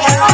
Yeah.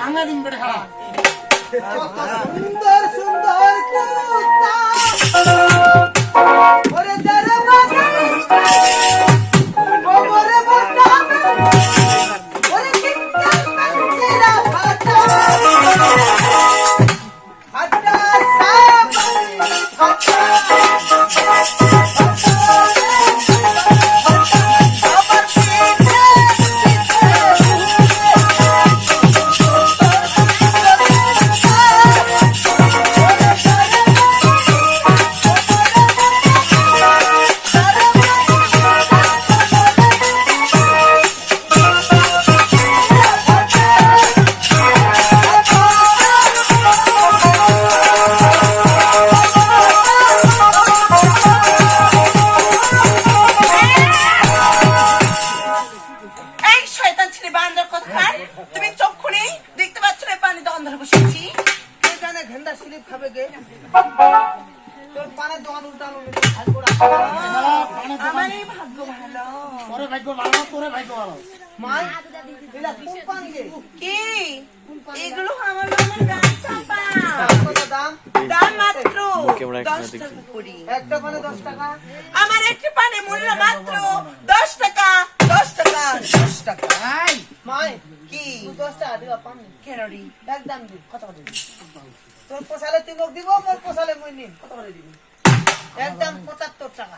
ভাঙা দিন বেড়ে খারাপ কত সুন্দর সুন্দর কুত্তা ওরে যারে বাজা ওরে ভালো ভাগ্য ভালো তোরে ভাগ্য ভালো। কি? এগুলো আমার মামার গাছ চাপা। কত দাম? দাম মাত্র দশ টাকা করি। একটা পানে দশ টাকা? আমার একটি পানে মূল্য মাত্র দশ টাকা দশ টাকা। দশ টাকা? এই। মাই কি? তুই দশ টাকা দিবা পান? কেন একদম দি কত করে দিবি? তোর পোষালে তুই মোক দিব মোর পোষালে মই নিম। কত করে দিবি? একদম পঁচাত্তর টাকা টাকা।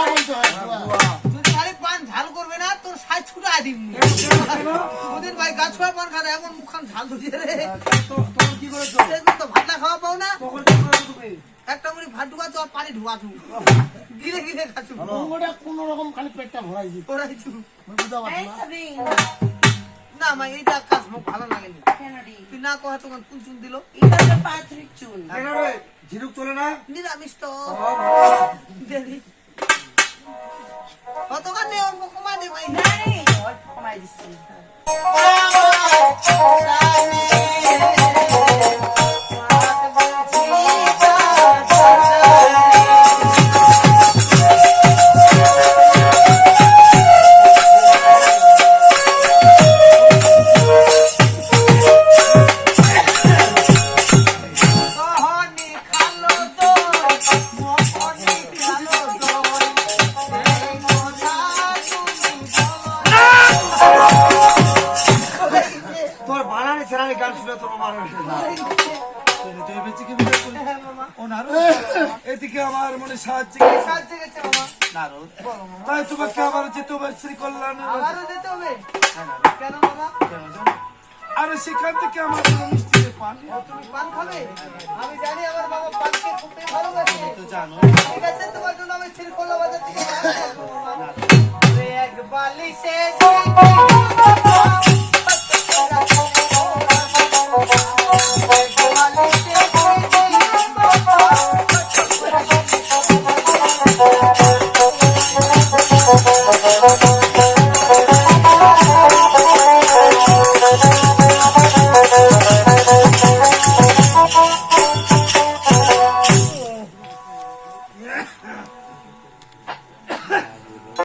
আরে বলতে হয় গুয়া তুই খালি পান ঝাল করবে না তোর সাইজ ছুটা দিম ওদিন ভাই গাছ খাওয়া পান খাতে এমন মুখখান ঝাল ধুয়ে রে। তো কি করেছ দেখুন তো ভাতটা খাওয়া পাও না। তখন কি করেছ তুমি একটা মুড়ি ভাত ঢুকা তো পানি ঢুকা তু গিলে গিলে খাচ্ছু। ওটা কোন রকম খালি পেটটা ভরাইছি ওরাইছু বুঝতে পারছি না মা এইটা কাজ মোক ভালো লাগেনি। কেন তুই না কহে তখন কোন চুন দিল? এটা তো পাথরিক চুল। কেন রে? ঝিনুক চলে না? নিরামিষ তো। দেরি। কতক্ষণ নেই অল্প কমা দে ভাই না রে অল্প কমাই দিচ্ছি কহনি বানানি ছেড়ানি গান শুনে কি? বুঝে করলি? এদিকে আমার মনে সাহায্য মামা? তাই তোমাকে আবার যে তোমার শ্রী কল্যাণ যেতে হবে? মামা? সেখান থেকে আমার মিষ্টি পান তুমি পান খাবে? আমি জানি আমার বাবা পানকে খুবই ভালোবাসে। তো জানো। ঠিক আছে তোমার জন্য আমি সিরকোলা বাজার থেকে মামা। এক বালিশে